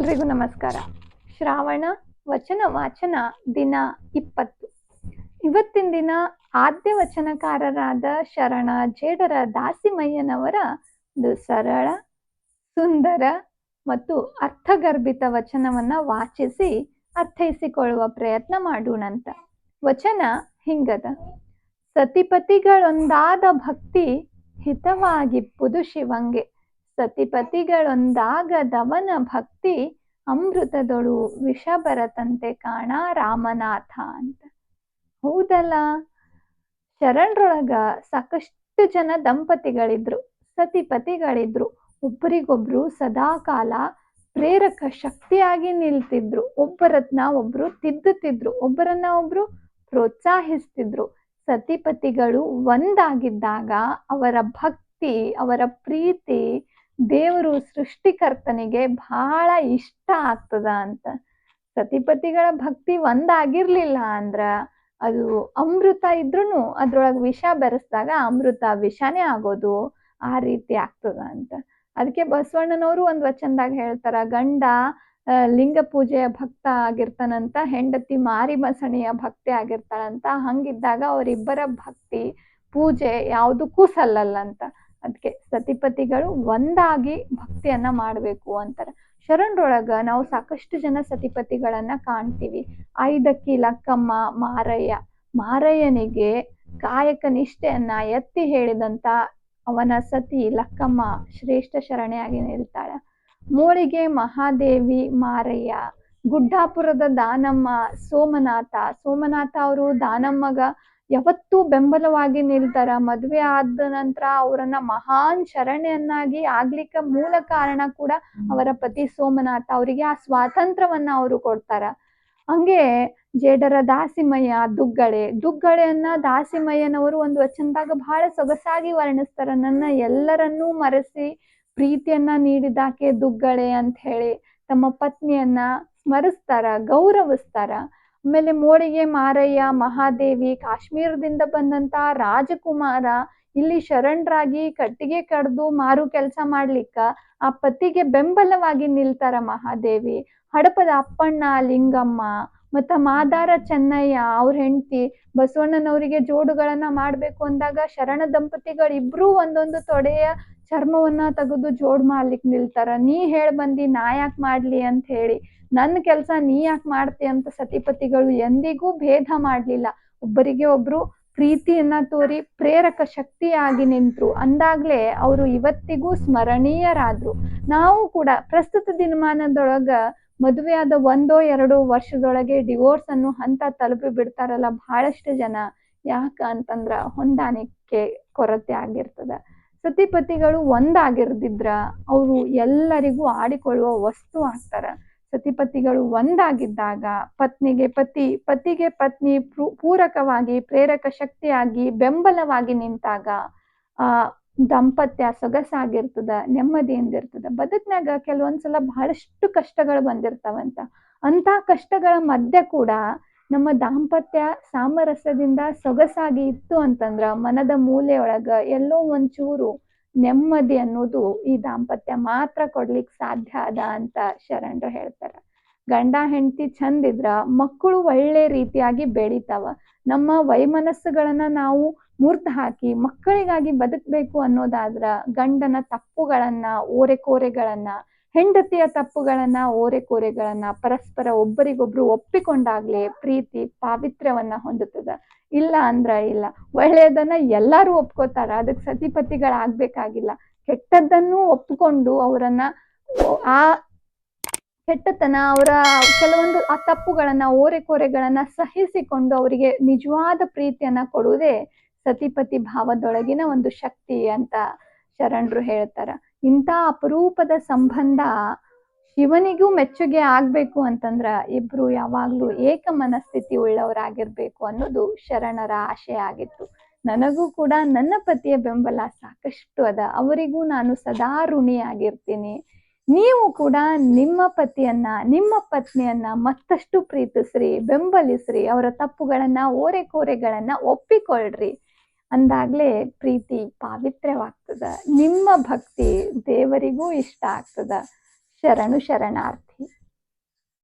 ಎಲ್ರಿಗೂ ನಮಸ್ಕಾರ. ಶ್ರಾವಣ ವಚನ ವಾಚನ ದಿನ ಇಪ್ಪತ್ತು. ಇವತ್ತಿನ ದಿನ ಆದ್ಯ ವಚನಕಾರರಾದ ಶರಣ ಜೇಡರ ದಾಸಿಮಯ್ಯನವರ ಒಂದು ಸರಳ, ಸುಂದರ ಮತ್ತು ಅರ್ಥಗರ್ಭಿತ ವಚನವನ್ನ ವಾಚಿಸಿ ಅರ್ಥೈಸಿಕೊಳ್ಳುವ ಪ್ರಯತ್ನ ಮಾಡೋಣಂತ ವಚನ ಹಿಂಗದ. ಸತಿಪತಿಗಳೊಂದಾದ ಭಕ್ತಿ ಹಿತವಾಗಿಪ್ಪುದು ಶಿವಂಗೆ ಸತಿಪತಿಗಳೊಂದಾಗದವನ ಭಕ್ತಿ ಅಮೃತದೊಳು ವಿಷ ಬರತಂತೆ ಕಾಣ ರಾಮನಾಥ ಅಂತ. ಹೌದಲ್ಲ? ಶರಣರೊಳಗ ಸಾಕಷ್ಟು ಜನ ದಂಪತಿಗಳಿದ್ರು, ಸತಿಪತಿಗಳಿದ್ರು. ಒಬ್ಬರಿಗೊಬ್ರು ಸದಾಕಾಲ ಪ್ರೇರಕ ಶಕ್ತಿಯಾಗಿ ನಿಲ್ತಿದ್ರು. ಒಬ್ಬರತ್ನ ಒಬ್ರು ತಿದ್ದುತ್ತಿದ್ರು, ಒಬ್ಬರನ್ನ ಒಬ್ರು ಪ್ರೋತ್ಸಾಹಿಸ್ತಿದ್ರು. ಸತಿಪತಿಗಳು ಒಂದಾಗಿದ್ದಾಗ ಅವರ ಭಕ್ತಿ, ಅವರ ಪ್ರೀತಿ ದೇವರು ಸೃಷ್ಟಿಕರ್ತನಿಗೆ ಬಹಳ ಇಷ್ಟ ಆಗ್ತದ ಅಂತ. ಸತಿಪತಿಗಳ ಭಕ್ತಿ ಒಂದಾಗಿರ್ಲಿಲ್ಲ ಅಂದ್ರ ಅದು ಅಮೃತ ಇದ್ರೂ ಅದ್ರೊಳಗೆ ವಿಷ ಬೆರೆಸಿದಾಗ ಅಮೃತ ವಿಷನೇ ಆಗೋದು ಆ ರೀತಿ ಆಗ್ತದ ಅಂತ. ಅದಕ್ಕೆ ಬಸವಣ್ಣನವರು ಒಂದು ವಚನದಾಗ ಹೇಳ್ತಾರ, ಗಂಡ ಲಿಂಗ ಪೂಜೆಯ ಭಕ್ತ ಆಗಿರ್ತಾನಂತ, ಹೆಂಡತಿ ಮಾರಿ ಬಸಣಿಯ ಭಕ್ತಿ ಆಗಿರ್ತಾಳಂತ, ಹಂಗಿದ್ದಾಗ ಅವರಿಬ್ಬರ ಭಕ್ತಿ ಪೂಜೆ ಯಾವುದಕ್ಕೂ ಸಲ್ಲಲ್ಲಂತ. ಅದಕ್ಕೆ ಸತಿಪತಿಗಳು ಒಂದಾಗಿ ಭಕ್ತಿಯನ್ನ ಮಾಡಬೇಕು ಅಂತಾರೆ. ಶರಣರೊಳಗ ನಾವು ಸಾಕಷ್ಟು ಜನ ಸತಿಪತಿಗಳನ್ನ ಕಾಣ್ತೀವಿ. ಐದಕ್ಕಿ ಲಕ್ಕಮ್ಮ, ಮಾರಯ್ಯ, ಮಾರಯ್ಯನಿಗೆ ಕಾಯಕ ನಿಷ್ಠೆಯನ್ನ ಎತ್ತಿ ಹೇಳಿದಂತ ಅವನ ಸತಿ ಲಕ್ಕಮ್ಮ ಶ್ರೇಷ್ಠ ಶರಣೆಯಾಗಿ ನಿಲ್ತಾಳ. ಮೂಳಿಗೆ ಮಹಾದೇವಿ, ಮಾರಯ್ಯ, ಗುಡ್ಡಾಪುರದ ದಾನಮ್ಮ, ಸೋಮನಾಥ ಸೋಮನಾಥ ಅವರು ದಾನಮ್ಮಗ ಯಾವತ್ತೂ ಬೆಂಬಲವಾಗಿ ನಿಲ್ತಾರ. ಮದುವೆ ಆದ ನಂತರ ಅವರನ್ನ ಮಹಾನ್ ಶರಣೆಯನ್ನಾಗಿ ಆಗ್ಲಿಕ್ಕೆ ಮೂಲ ಕಾರಣ ಕೂಡ ಅವರ ಪತಿ ಸೋಮನಾಥ. ಅವರಿಗೆ ಆ ಸ್ವಾತಂತ್ರ್ಯವನ್ನ ಅವರು ಕೊಡ್ತಾರ. ಹಂಗೆ ಜೇಡರ ದಾಸಿಮಯ್ಯ ದುಗ್ಗಳೆ. ದುಗ್ಗಳೆಯನ್ನ ದಾಸಿಮಯ್ಯನವರು ಒಂದು ವಚನದಾಗ ಬಹಳ ಸೊಗಸಾಗಿ ವರ್ಣಿಸ್ತಾರ. ನನ್ನ ಎಲ್ಲರನ್ನೂ ಮರೆಸಿ ಪ್ರೀತಿಯನ್ನ ನೀಡಿದಾಕೆ ದುಗ್ಗಳೆ ಅಂತ ಹೇಳಿ ತಮ್ಮ ಪತ್ನಿಯನ್ನ ಸ್ಮರಿಸ್ತಾರ ಗೌರವಿಸ್ತಾರ. ಆಮೇಲೆ ಮೋರಿಗೆ ಮಾರಯ್ಯ, ಮಹಾದೇವಿ, ಕಾಶ್ಮೀರದಿಂದ ಬಂದಂತ ರಾಜಕುಮಾರ ಇಲ್ಲಿ ಶರಣರಾಗಿ ಕಟ್ಟಿಗೆ ಕಡ್ದು ಮಾರು ಕೆಲಸ ಮಾಡ್ಲಿಕ್ಕ ಆ ಪತಿಗೆ ಬೆಂಬಲವಾಗಿ ನಿಲ್ತಾರ ಮಹಾದೇವಿ. ಹಡಪದ ಅಪ್ಪಣ್ಣ, ಲಿಂಗಮ್ಮ ಮತ್ತ ಮಾದಾರ ಚೆನ್ನಯ್ಯ ಅವ್ರ ಹೆಂಡತಿ ಬಸವಣ್ಣನವರಿಗೆ ಜೋಡುಗಳನ್ನ ಮಾಡ್ಬೇಕು ಅಂದಾಗ ಶರಣ ದಂಪತಿಗಳಿಬ್ರು ಒಂದೊಂದು ತೊಡೆಯ ಚರ್ಮವನ್ನ ತೆಗೆದು ಜೋಡ್ ಮಾಡ್ಲಿಕ್ ನಿಲ್ತಾರ. ನೀ ಹೇಳ್ ಬಂದಿ, ನಾ ಯಾಕೆ ಮಾಡ್ಲಿ ಅಂತ ಹೇಳಿ. ನನ್ನ ಕೆಲಸ ನೀ ಯಾಕೆ ಮಾಡ್ತಿ ಅಂತ ಸತಿಪತಿಗಳು ಎಂದಿಗೂ ಭೇದ ಮಾಡ್ಲಿಲ್ಲ. ಒಬ್ಬರಿಗೆ ಒಬ್ರು ಪ್ರೀತಿಯನ್ನ ತೋರಿ ಪ್ರೇರಕ ಶಕ್ತಿಯಾಗಿ ನಿಂತರು. ಅಂದಾಗ್ಲೇ ಅವರು ಇವತ್ತಿಗೂ ಸ್ಮರಣೀಯರಾದ್ರು. ನಾವು ಕೂಡ ಪ್ರಸ್ತುತ ದಿನಮಾನದೊಳಗ ಮದುವೆಯಾದ ಒಂದೋ ಎರಡೋ ವರ್ಷದೊಳಗೆ ಡಿವೋರ್ಸ್ ಅನ್ನು ಹಂತ ತಲುಪಿ ಬಿಡ್ತಾರಲ್ಲ ಬಹಳಷ್ಟು ಜನ. ಯಾಕ ಅಂತಂದ್ರ ಹೊಂದಾಣಿಕೆ ಕೊರತೆ ಆಗಿರ್ತದ. ಸತಿಪತಿಗಳು ಒಂದಾಗಿರ್ದಿದ್ರ ಅವರು ಎಲ್ಲರಿಗೂ ಆಡಿಕೊಳ್ಳುವ ವಸ್ತು ಆಗ್ತಾರ. ಸತಿಪತಿಗಳು ಒಂದಾಗಿದ್ದಾಗ ಪತ್ನಿಗೆ ಪತಿ, ಪತಿಗೆ ಪತ್ನಿ ಪೂರಕವಾಗಿ, ಪ್ರೇರಕ ಶಕ್ತಿಯಾಗಿ, ಬೆಂಬಲವಾಗಿ ನಿಂತಾಗ, ಆ ದಾಂಪತ್ಯ, ಸೊಗಸಾಗಿರ್ತದ ನೆಮ್ಮದಿಯಿಂದ ಇರ್ತದ ಬದುಕ್ನಾಗ ಕೆಲವೊಂದ್ಸಲ ಬಹಳಷ್ಟು ಕಷ್ಟಗಳು ಬಂದಿರ್ತಾವಂತ. ಅಂತ ಕಷ್ಟಗಳ ಮಧ್ಯೆ ಕೂಡ ನಮ್ಮ ದಾಂಪತ್ಯ ಸಾಮರಸ್ಯದಿಂದ ಸೊಗಸಾಗಿ ಇತ್ತು ಅಂತಂದ್ರ ಮನದ ಮೂಲೆಯೊಳಗ ಎಲ್ಲೋ ಒಂಚೂರು ನೆಮ್ಮದಿ ಅನ್ನೋದು ಈ ದಾಂಪತ್ಯ ಮಾತ್ರ ಕೊಡ್ಲಿಕ್ಕೆ ಸಾಧ್ಯ ಅದ ಅಂತ ಶರಣರು ಹೇಳ್ತಾರ. ಗಂಡ, ಹೆಂಡತಿ ಚಂದಿದ್ರ ಮಕ್ಕಳು ಒಳ್ಳೆ ರೀತಿಯಾಗಿ ಬೆಳಿತಾವ. ನಮ್ಮ ವೈಮನಸ್ಸುಗಳನ್ನ ನಾವು ಮುರ್ದು ಹಾಕಿ ಮಕ್ಕಳಿಗಾಗಿ ಬದುಕಬೇಕು ಅನ್ನೋದಾದ್ರ ಗಂಡನ ತಪ್ಪುಗಳನ್ನ, ಓರೆಕೋರೆಗಳನ್ನ, ಹೆಂಡತಿಯ ತಪ್ಪುಗಳನ್ನ, ಓರೆಕೋರೆಗಳನ್ನ ಪರಸ್ಪರ ಒಬ್ಬರಿಗೊಬ್ರು ಒಪ್ಪಿಕೊಂಡಾಗ್ಲೇ ಪ್ರೀತಿ ಪಾವಿತ್ರ್ಯವನ್ನ ಹೊಂದುತ್ತದ. ಇಲ್ಲ ಅಂದ್ರ ಇಲ್ಲ. ಒಳ್ಳೆಯದನ್ನ ಎಲ್ಲಾರು ಒಪ್ಕೋತಾರ. ಅದಕ್ಕೆ ಸತಿಪತಿಗಳಾಗ್ಬೇಕಾಗಿಲ್ಲ. ಕೆಟ್ಟದ್ದನ್ನು ಒಪ್ಪಿಕೊಂಡು ಅವರನ್ನ ಆ ಕೆಟ್ಟತನ, ಅವರ ಕೆಲವೊಂದು ಆ ತಪ್ಪುಗಳನ್ನ, ಓರೆಕೋರೆಗಳನ್ನ ಸಹಿಸಿಕೊಂಡು ಅವರಿಗೆ ನಿಜವಾದ ಪ್ರೀತಿಯನ್ನ ಕೊಡುವುದೇ ಸತಿಪತಿ ಭಾವದೊಳಗಿನ ಒಂದು ಶಕ್ತಿ ಅಂತ ಶರಣರು ಹೇಳ್ತಾರ. ಇಂಥ ಅಪರೂಪದ ಸಂಬಂಧ ಶಿವನಿಗೂ ಮೆಚ್ಚುಗೆ ಆಗ್ಬೇಕು ಅಂತಂದ್ರ ಇಬ್ರು ಯಾವಾಗ್ಲೂ ಏಕ ಮನಸ್ಥಿತಿ ಉಳ್ಳವರಾಗಿರ್ಬೇಕು ಅನ್ನೋದು ಶರಣರ ಆಶೆ ಆಗಿತ್ತು. ನನಗೂ ಕೂಡ ನನ್ನ ಪತಿಯ ಬೆಂಬಲ ಸಾಕಷ್ಟು ಅದ. ಅವರಿಗೂ ನಾನು ಸದಾ ಋಣಿಯಾಗಿರ್ತೀನಿ. ನೀವು ಕೂಡ ನಿಮ್ಮ ಪತಿಯನ್ನ, ನಿಮ್ಮ ಪತ್ನಿಯನ್ನ ಮತ್ತಷ್ಟು ಪ್ರೀತಿಸ್ರಿ, ಬೆಂಬಲಿಸ್ರಿ, ಅವರ ತಪ್ಪುಗಳನ್ನ, ಓರೆಕೋರೆಗಳನ್ನ ಒಪ್ಪಿಕೊಳ್ರಿ. ಅಂದಾಗ್ಲೇ ಪ್ರೀತಿ ಪಾವಿತ್ರ್ಯವಾಗ್ತದ. ನಿಮ್ಮ ಭಕ್ತಿ ದೇವರಿಗೂ ಇಷ್ಟ ಆಗ್ತದ. ಶರಣು ಶರಣಾರ್ಥಿ.